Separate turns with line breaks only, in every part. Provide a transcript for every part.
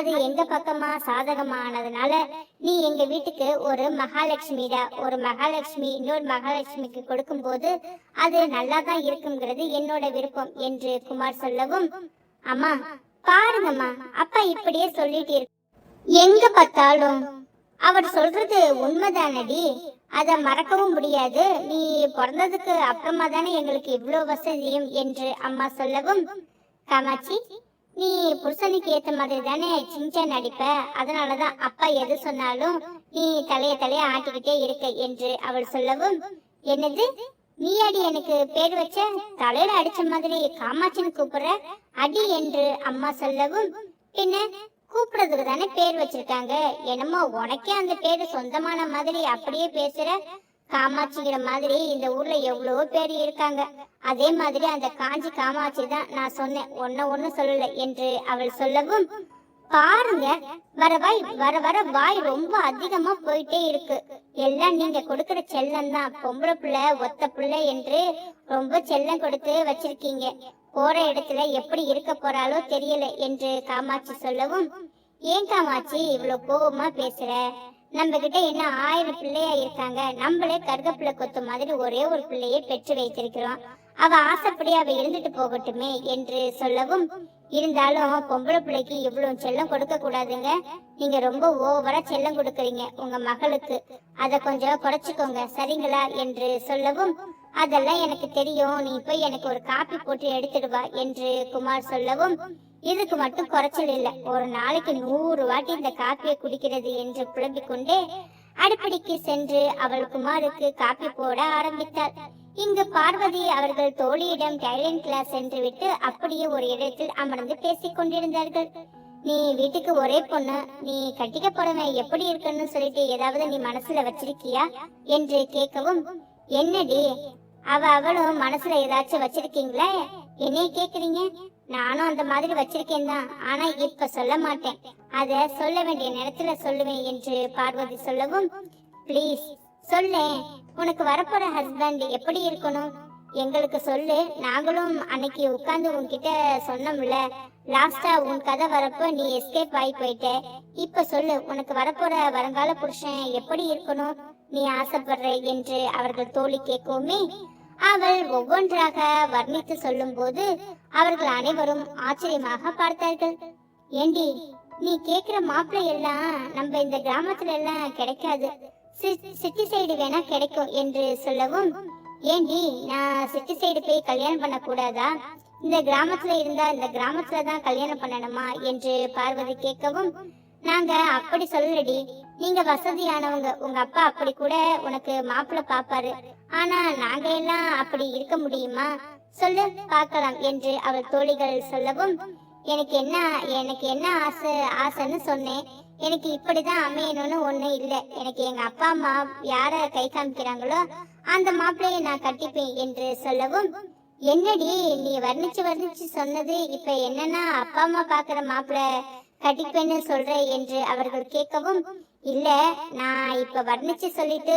அது எங்க பக்கமா சாதகமானதுனால நீ எங்க வீட்டுக்கு ஒரு மகாலட்சுமி ஒரு மகாலட்சுமி இன்னொரு மகாலட்சுமிக்கு கொடுக்கும்போது அது நல்லா தான் இருக்குங்கிறது என்னோட விருப்பம் என்று குமார் சொல்லவும் அம்மா பாருங்கம்மா அப்பா இப்படியே சொல்லிட்டு இருக்கு எங்க பார்த்தாலும்? அவர் சொல்றது உண்மைதானடி. அத மறக்கவும் முடியாது. நீ பிறந்ததுக்கு அப்புறமா தானே எங்களுக்கு இவ்வளோ வசதியும் என்று அம்மா சொல்லவும் காமாட்சி நீ புருஷனுக்கு ஏத்த மாதிரி தானே சிஞ்சன் நடிப்ப? அதனாலதான் அப்பா எது சொன்னாலும் நீ தலைய தலைய ஆட்டிக்கிட்டே இருக்க என்று அவள் சொல்லவும் என்னது? நீ அடி எனக்கு பேர் வச்ச? தலையில அடிச்ச மாதிரி காமாட்சின்னு கூப்பிடுற? அடி என்று அம்மா சொல்லவும் பின்ன கூப்பிடுறதுக்கு தானே பேர் வச்சிருக்காங்க? என்னமோ உனக்கே அந்த பேரு சொந்தமான மாதிரி அப்படியே பேசுற? காமாட்சிங்கிற மாதிரி இந்த ஊர்ல எவ்வளவோ பேர் இருக்காங்க. அதே மாதிரி அந்த காஞ்சி காமாட்சி தான் நான் சொன்னேன். ஒன்ன ஒண்ணு சொல்லல என்று அவள் சொல்லவும் பாருங்க வர வாய் வர வர வாய் ரொம்ப அதிகமா போயிட்டே இருக்கு. எல்லாம் நீங்க கொடுக்கற செல்லம் தான். பொம்பளை பிள்ளை ஒத்த பிள்ளை என்று ரொம்ப செல்லம் கொடுத்து வச்சிருக்கீங்க. போற இடத்துல எப்படி இருக்க போறாளோ தெரியல என்று காமாட்சி சொல்லவும் ஏன் காமாட்சி இவ்வளவு கோபமா பேசுற? நம்ம கிட்ட என்ன ஆயிரம் பிள்ளையா இருக்காங்க. நம்மளே கருகப்பிள்ளை கொத்து மாதிரி ஒரே ஒரு பிள்ளையை பெற்று வைத்திருக்கிறோம். அவ ஆசைப்படி அவ இருந்துட்டு போகட்டுமே என்று சொல்லவும் இருந்தாலும் பொம்பளை பிள்ளைக்கு இவ்வளவு செல்லம் கொடுக்க கூடாதுங்க. நீங்க ரொம்ப ஓவரா செல்லம் கொடுக்குறீங்க உங்க மகளுக்கு. அத கொஞ்சம் குறைச்சிக்கோங்க. சரிங்களா? என்று சொல்லவும் அதெல்லாம் எனக்கு தெரியும். நீ போய் எனக்கு ஒரு காப்பி போட்டு எடுத்துடுவா என்று குமார் சொல்லவும் இதுக்கு மட்டும் குறைச்சல் இல்ல. ஒரு நாளைக்கு நூறு வாட்டி இந்த காப்பியை குடிக்கிறது என்று புலம்பிக் கொண்டே அடுப்படிக்கு சென்று அவள் குமாருக்கு காப்பி போட ஆரம்பித்தாள். இங்கு பார்வதி அவர்கள் தோழியிடம் டைலண்ட் கிளாஸ் சென்று விட்டு அப்படியே ஒரு இடத்தில் அமர்ந்து பேசிக் கொண்டிருந்தார்கள். நீ வீட்டுக்கு ஒரே பொண்ணு. நீ கட்டிக்க போறவன் எப்படி இருக்குன்னு சொல்லிட்டு ஏதாவது நீ மனசுல வச்சிருக்கியா? என்று கேட்கவும் என்னடி? அவ அவளும் மனசுல ஏதாச்சும் வச்சிருக்கீங்களா? என்னைய கேக்குறீங்க? நானும் அந்த மாதிரி வச்சிருக்கேன் தான். ஆனா இப்ப சொல்ல மாட்டேன். அத சொல்ல வேண்டிய நேரத்துல சொல்லுவேன் என்று பார்வதி சொல்லவும் ப்ளீஸ் சொல்லேன். உனக்கு வரப்போற ஹஸ்பண்ட் எப்படி இருக்கணும்? எங்களுக்கு சொல்லு. நாங்களும் அன்னைக்கு உட்கார்ந்து உன்கிட்ட சொன்னோம்ல. லாஸ்டா உன் கதை வரப்போ நீ எஸ்கேப் ஆகி போயிட்ட. இப்ப சொல்லு உனக்கு வரப்போற வருங்கால புருஷன் எப்படி இருக்கணும்? நீ ஆசைப்படுற என்று அவர்கள் தோழி கேட்கவுமே அவள் ஒவ்வொன்றாக வர்ணித்து சொல்லும்போது அவர்கள் அனைவரும் ஆச்சரியமாக பார்த்தார்கள். ஏண்டி நீ கேக்குற மாப்பிள்ளை எல்லாம் நம்ம இந்த கிராமத்துல எல்லாம் கிடைக்காது. சி- சிட்டி சைடு வேணா கிடைக்கும் என்று சொல்லவும் ஏண்டி நான் சிட்டி சைடு போய் கல்யாணம் பண்ண கூடாதா இந்த கிராமத்துல இருந்தா இந்த கிராமத்துல தான் கல்யாணம் பண்ணணுமா என்று பார்வதி கேட்கவும் நாங்க அப்படி சொல்லலடி. நீங்க வசதியானவங்க. உங்க அப்பா அப்படி கூட உனக்கு மாப்பிள்ள பாப்பாரு ஆனா நாங்க எல்லாம் அப்படி இருக்க முடியுமா? சொல்லு பார்க்கலாம் என்று அவள் தோழிகள் சொல்லவும் எனக்கு என்ன எனக்கு என்ன ஆசை ஆசைன்னு சொன்னேன். எனக்கு இப்படிதான் அமையணும்னு ஒண்ணு இல்ல. எனக்கு எங்க அப்பா அம்மா யார கை காமிக்கிறாங்களோ அந்த மாப்பிள்ளையை நான் கட்டிப்பேன் என்று சொல்லவும் என்னடி நீ வர்ணிச்சு வர்ணிச்சு சொன்னது இப்ப என்னன்னா அப்பா அம்மா பாக்குற மாப்பிள்ளை கட்டிப்பேன்னு சொல்ற என்று அவர்கள் கேட்கவும் இல்ல நான் இப்ப வர்ணிச்சு சொல்லிட்டு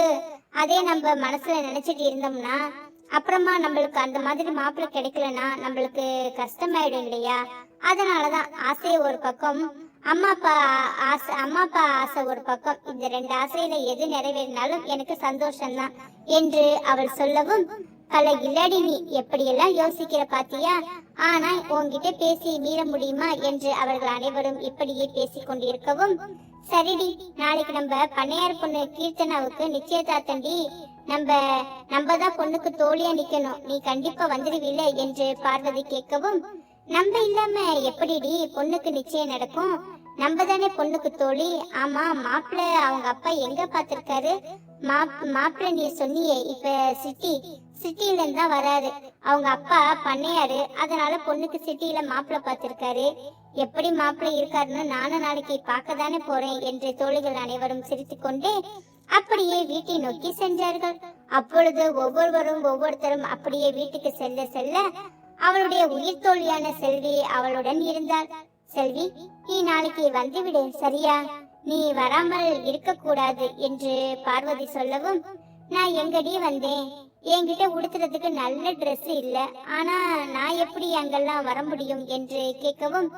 அதே நம்ம மனசுல நினைச்சிட்டு இருந்தோம்னா அப்புறமா நம்மளுக்கு அந்த மாதிரி மாப்பிள்ளை கிடைக்கலன்னா நம்மளுக்கு கஷ்டமாயிடும் இல்லையா? அதனாலதான் ஆசையை ஒரு பக்கம் அம்மா அப்பா ஆசை அம்மா அப்பா ஆசை ஒரு பக்கம் இந்த ரெண்டு ஆசையில எது நிறைவேறினாலும் எனக்கு சந்தோஷம்தான் என்று அவள் சொல்லவும் கலை இல்லாடி நீ எப்படியெல்லாம் யோசிக்கிற பாத்தியா? ஆனா உன்கிட்ட பேசி மீற முடியுமா? என்று அவர்கள் அனைவரும் இப்படியே பேசிக் கொண்டிருக்கவும் சரிடி நாளைக்கு நம்ம பண்ணையார் பொண்ணு கீர்த்தனாவுக்கு நிச்சயதார்த்தண்டி நம்ம நம்ம தான் பொண்ணுக்கு தோழியா நிக்கணும். நீ கண்டிப்பா வந்துடுவில்ல என்று பார்வதி கேட்கவும் நம்ம இல்லாம எப்படிடி பொண்ணுக்கு நிச்சயம் நடக்கும்? நம்ம தானே பொண்ணுக்கு தோழி. ஆமா மாப்பிள்ளை அவங்க அப்பா எங்க பாத்திருக்காரு மாப்பிள்ள நீ சொன்னியே இப்ப சிட்டி சிட்டில இருந்தா வராரு. அவங்க அப்பா பண்ணையாரு. அதனால பொண்ணுக்கு சிட்டில மாப்பிள்ள பாத்திருக்காரு எப்படி மாப்பிள்ள இருக்காருன்னு நானும் நாளைக்கு பார்க்க தானே போறேன் என்று தோழிகள் அனைவரும் சிரித்துக்கொண்டே அப்படியே வீட்டை நோக்கி சென்றார்கள். அப்பொழுது ஒவ்வொருவரும் ஒவ்வொருத்தரும் அப்படியே வீட்டுக்கு செல்ல செல்ல அவளுடைய உயிர் தோழியான செல்வி அவளுடன் இருந்தாள். செல்வி நீ நாளைக்கு வந்துவிடு சரியா? நீ வராமல் இருக்க கூடாது என்று பார்வதி சொல்லவும் நான் எங்கடி வந்தேன்? என்கிட்ட உடுத்துறதுக்கு நல்ல ட்ரெஸ் இல்ல. ஆனா நான் எப்படி அங்கெல்லாம் வர முடியும்? என்று கேட்கவும்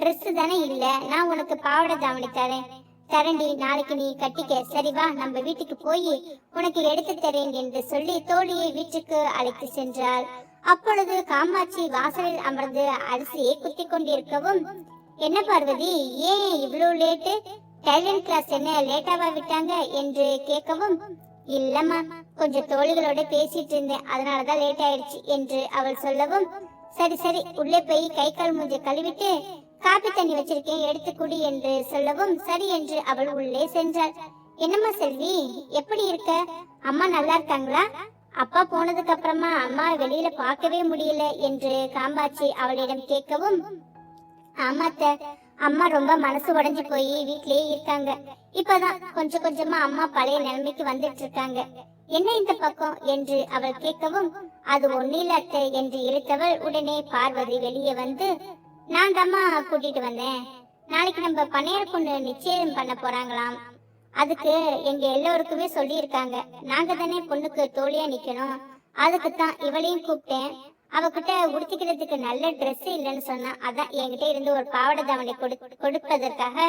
ட்ரெஸ் தானே இல்ல. நான் உனக்கு பாவாடை தாவணி தரேன். தரண்டி நாளைக்கு நீ கட்டிக்க. சரிவா நம்ம வீட்டுக்கு போய் உனக்கு எடுத்து தரேன் என்று சொல்லி தோழியை வீட்டுக்கு அழைத்து சென்றாள். அப்பொழுது காமாட்சி வாசலில் அமர்ந்து அரிசியை குத்தி கொண்டிருக்கவும் என்ன பார்வதி ஏன் இவ்வளவு லேட்டு டைலரிங் கிளாஸ் என்ன லேட்டாவா விட்டாங்க என்று கேட்கவும் இல்லம்மா கொஞ்சம் தோழிகளோட பேசிட்டு இருந்தேன். அதனாலதான் லேட் ஆயிடுச்சு என்று அவள் சொல்லவும் சரி சரி உள்ளே போய் கை கால் மூஞ்ச கழுவிட்டு காபி தண்ணி வச்சிருக்கேன் எடுத்து குடி என்று சொல்லவும் சரி என்று அவள் உள்ளே சென்றாள். என்னம்மா செல்வி எப்படி இருக்க? அம்மா நல்லா இருக்காங்களா? அப்பா போனதுக்கு அப்புறமா அம்மா வெளியில பார்க்கவே முடியல என்று காம்பாச்சி அவளிடம் கேட்கவும் ஆமாத்த அம்மா ரொம்ப மனசு உடைஞ்சு போய் வீட்லயே இருக்காங்க. இப்பதான் கொஞ்சம் கொஞ்சமா அம்மா பழைய நிலைமைக்கு வந்துட்டு இருக்காங்க. என்ன இந்த பக்கம்? என்று அவள் கேட்கவும் அது ஒன்னில அத்தை என்று இழுத்தவள் உடனே பார்வதி வெளியே வந்து நான் தாம்மா கூட்டிட்டு வந்தேன். நாளைக்கு நம்ம பனையார் பொண்ணு நிச்சயம் பண்ண போறாங்களாம். அதுக்கு எங்க எல்லோருக்குமே சொல்லியிருக்காங்க. நாங்க தானே பொண்ணுக்கு தோழியா நிக்கணும். அதுக்கு தான் இவளையும் கூப்பிட்டேன். அவகிட்ட உடுத்திக்கிறதுக்கு நல்ல ட்ரெஸ் இல்லைன்னு சொன்னா அதான் என்கிட்ட இருந்து ஒரு பாவடை தாவணி கொடு கொடுப்பதற்காக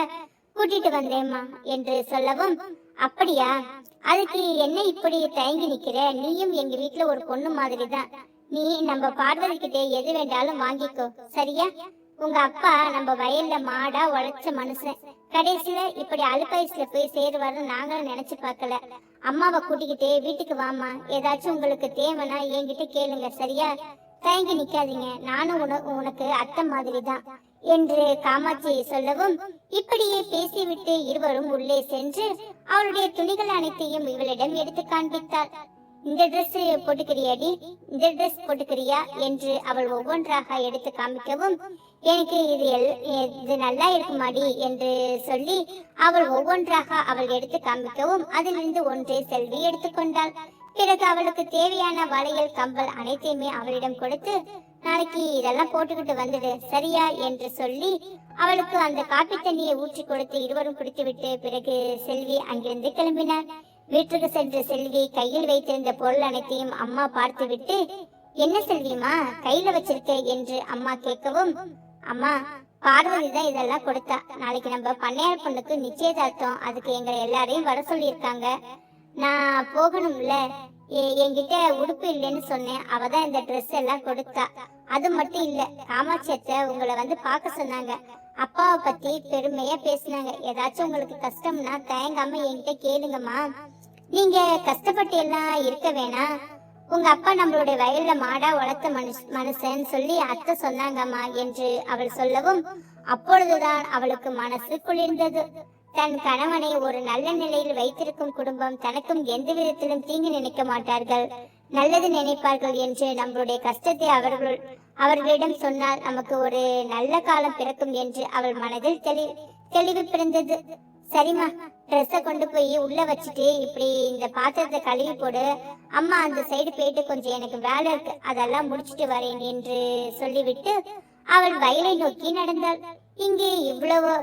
கூட்டிட்டு வந்தேம்மா என்று சொல்லவும் அப்படியா? அதுக்கு என்ன இப்படி தயங்கி நிக்கிற? நீயும் எங்க வீட்டுல ஒரு பொண்ணு மாதிரி தான் நீ நம்ம பார்வதி கிட்ட எது வேண்டாலும் வாங்கிக்கோ. சரியா? உங்க அப்பா நம்ம வயல்ல மாடா உழைச்ச மனுஷன். கடைசியில இப்படி அலுப்பயசுல போய் சேருவாருன்னு நாங்களும் நினைச்சு பார்க்கல. அம்மாவை கூட்டிக்கிட்டே வீட்டுக்கு வாமா ஏதாச்சும் உங்களுக்கு தேவைன்னா என்கிட்ட கேளுங்க சரியா? தயங்கி நிக்காதீங்க. நானும் உன உனக்கு அத்தை மாதிரி தான் என்று காமாட்சி சொல்லவும் இப்படியே பேசிவிட்டு இருவரும் உள்ளே சென்று அவளுடைய துணிகள் அனைத்தையும் இவளிடம் எடுத்து காண்பித்தாள் இந்த Dress போட்டுக்கிறியாடி இந்த Dress போட்டுக்கிறியா என்று அவள் ஒவ்வொன்றாக எடுத்து காமிக்கவும் எனக்கு இது எல்- இது நல்லா இருக்குமாடி என்று சொல்லி அவள் ஒவ்வொன்றாக அவள் எடுத்து காமிக்கவும் அதிலிருந்து ஒன்றை செல்வி எடுத்துக்கொண்டாள் பிறகு அவளுக்கு தேவையான வளையல் கம்பல் அனைத்தையுமே அவளிடம் கொடுத்து நாளைக்கு இதெல்லாம் போட்டுக்கிட்டு வந்துடு சரியா? என்று சொல்லி அவளுக்கு அந்த காப்பி தண்ணியை ஊற்றி கொடுத்து இருவரும் குடித்துவிட்டு பிறகு செல்வி அங்கிருந்து கிளம்பினார் வீட்டுக்கு சென்ற செல்வி கையில் வைத்திருந்த பொருள் அனைத்தையும் அம்மா பார்த்துவிட்டு என்ன செல்விமா கையில வச்சிருக்க? என்று அம்மா கேட்கவும் அம்மா பார்வதி தான் இதெல்லாம் கொடுத்தா. நாளைக்கு நம்ம பண்ணையார் பொண்ணுக்கு நிச்சயதார்த்தம். அதுக்கு எங்களை எல்லாரையும் வர சொல்லியிருக்காங்க. நான் போகணும்ல. என்கிட்ட உடுப்பு இல்லைன்னு சொன்னேன். அவ தான் இந்த ட்ரெஸ் எல்லாம் கொடுத்தா. அது மட்டும் இல்ல காமாட்சியத்தை உங்களை வந்து பார்க்க சொன்னாங்க. அப்பாவை பத்தி பெருமையா பேசினாங்க. ஏதாச்சும் உங்களுக்கு கஷ்டம்னா தயங்காம என்கிட்ட கேளுங்கம்மா. நீங்க கஷ்டப்பட்டு எல்லாம் இருக்க வேணாம். உங்க அப்பா நம்மளுடைய வயல்ல மாடா வளர்த்த மனுஷ மனுஷன் சொல்லி அத்தை சொன்னாங்கம்மா என்று அவள் சொல்லவும் அப்பொழுதுதான் அவளுக்கு மனசு குளிர்ந்தது. தன் கணவனை ஒரு நல்ல நிலையில் வைத்திருக்கும் குடும்பம் தனக்கும் எந்த விதத்திலும் தீங்கு நினைக்க மாட்டார்கள். நல்லது நினைப்பார்கள் என்று நம்மளுடைய கஷ்டத்தை அவர்கள் அவர்களிடம் சொன்னால் நமக்கு ஒரு நல்ல காலம் பிறக்கும் என்று அவள் மனதில் தெளி தெளிவு பிறந்தது. சரிம்மா ட்ரெஸ்ஸை கொண்டு போய் உள்ள வச்சுட்டு இப்படி இந்த பாத்திரத்தை கழுவி போடு. அம்மா அந்த சைடு போயிட்டு கொஞ்சம் எனக்கு வேலை இருக்கு அதெல்லாம் முடிச்சிட்டு வரேன் என்று சொல்லிவிட்டு அவள் வயலை நோக்கி நடந்தாள். இங்கே இவ்வளவு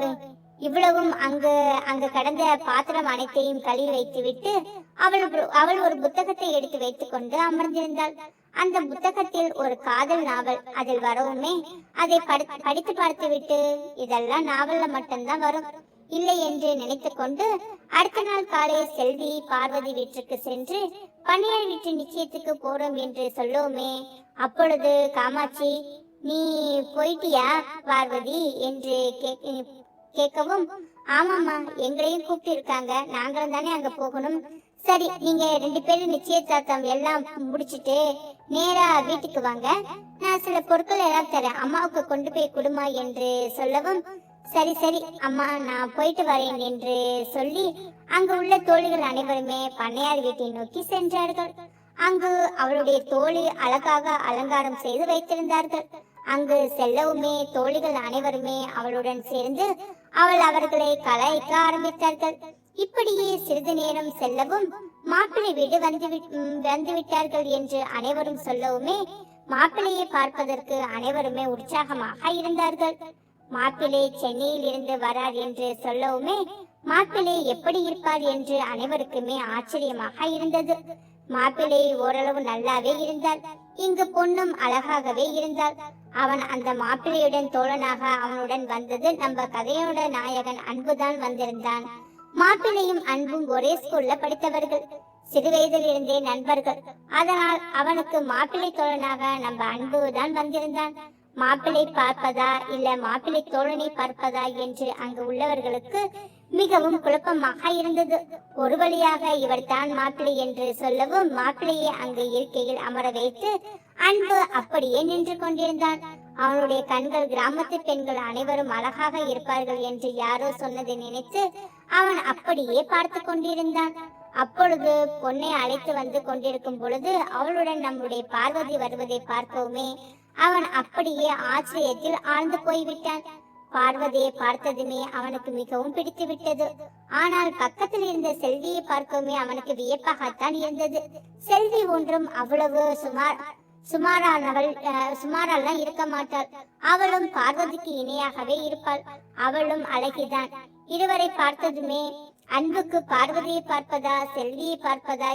இவ்வளவும் அங்கு அங்கு கடந்த பாத்திரம் அனைத்தையும் கழுவி வைத்துவிட்டு அவள் அவள் ஒரு புத்தகத்தை எடுத்து வைத்துக் கொண்டு அமர்ந்திருந்தாள். அந்த புத்தகத்தில் ஒரு காதல் நாவல் அதில் வரவுமே அதை படித்து பார்த்துவிட்டு இதெல்லாம் நாவல்ல மட்டும்தான் வரும். இல்லை என்று நினைத்து கொண்டு அடுத்த நாள் காலை செல்வி பார்வதி வீட்டிற்கு சென்று பன்னியார் வீட்டு நிச்சயத்துக்கு போறோம் என்று சொல்லவுமே அப்பொழுது காமாட்சி நீ போயிட்டியா பார்வதி? என்று கேட்க கேட்கவும் ஆமாம்மா எங்களையும் கூப்பிட்டு இருக்காங்க நாங்களும் தானே அங்க போகணும். சரி நீங்க ரெண்டு பேரும் நிச்சயதார்த்தம் எல்லாம் முடிச்சிட்டு நேரா வீட்டுக்கு வாங்க. நான் சில பொருட்கள் எல்லாம் தரேன். அம்மாவுக்கு கொண்டு போய் கொடுமா என்று சொல்லவும் சரி சரி அம்மா நான் போயிட்டு வரேன் என்று சொல்லி அங்கு உள்ள தோழிகள் அனைவருமே பண்ணையார் வீட்டை நோக்கி சென்றார்கள். அங்கு அவளுடைய தோழி அழகாக அலங்காரம் செய்து வைத்திருந்தார்கள். அங்கு செல்லவுமே தோழிகள் அனைவருமே அவளுடன் சேர்ந்து அவள் அவர்களை கலாய்க்க ஆரம்பித்தார்கள். இப்படியே சிறிது நேரம் செல்லவும் மாப்பிள்ளை வீடு வந்து விட்- வந்து விட்டார்கள் என்று அனைவரும் சொல்லவுமே மாப்பிள்ளையை பார்ப்பதற்கு அனைவருமே உற்சாகமாக இருந்தார்கள். மாப்பிள்ளை சென்னையில் இருந்து வரார் என்று சொல்லவுமே மாப்பிள்ளை எப்படி இருப்பார் என்று அனைவருக்குமே ஆச்சரியமாக இருந்தது. மாப்பிள்ளை ஓரளவு நல்லாவே இருந்தார் இங்கு பொண்ணும் அழகாகவே இருந்தாள். அவன் அந்த மாப்பிள்ளையுடன் தோழனாக அவனுடன் வந்தது நம்ம கதையோட நாயகன் அன்புதான் வந்திருந்தான். மாப்பிள்ளையும் அன்பும் ஒரே ஸ்கூல்ல படித்தவர்கள். சிறுவயதில் இருந்தே நண்பர்கள். அதனால் அவனுக்கு மாப்பிள்ளை தோழனாக நம்ம அன்பு தான் வந்திருந்தான். மாப்பிள்ளை பார்ப்பதா இல்ல மாப்பிள்ளை தோழனை பார்ப்பதா என்று அங்கு உள்ளவர்களுக்கு மிகவும் குழப்பமாக இருந்தது. ஒரு வழியாக இவர் தான் மாப்பிள்ளை என்று சொல்லவும் மாப்பிள்ளையை அங்கு இருக்கையில் அமர வைத்து அன்பு அப்படியே நின்று கொண்டிருந்தான். அவனுடைய கண்கள் கிராமத்து பெண்கள் அனைவரும் அழகாக இருப்பார்கள் என்று யாரோ சொன்னதை நினைத்து அவன் அப்படியே பார்த்து கொண்டிருந்தான். அப்பொழுது பொண்ணை அழைத்து வந்து கொண்டிருக்கும் பொழுது அவளுடன் நம்முடைய பார்வதி வருவதை பார்க்கவுமே அவன் அப்படியே ஆச்சரியத்தில் ஆழ்ந்து போய்விட்டான். பார்வதியை பார்த்ததுமே அவனுக்கு மிகவும் பிடித்து விட்டது ஆனால் பக்கத்தில் இருந்த செல்வியை பார்க்கவுமே அவனுக்கு வியப்பாகத்தான் இருந்தது. செல்வி ஒன்றும் அவ்வளவு சுமார் சுமாரானவள் சுமாரெல்லாம் இருக்க மாட்டாள். அவளும் பார்வதிக்கு இணையாகவே இருப்பாள். அவளும் அழகிதான். இருவரை பார்த்ததுமே அன்புக்கு பார்வதியை பார்ப்பதா செல்வியை பார்ப்பதா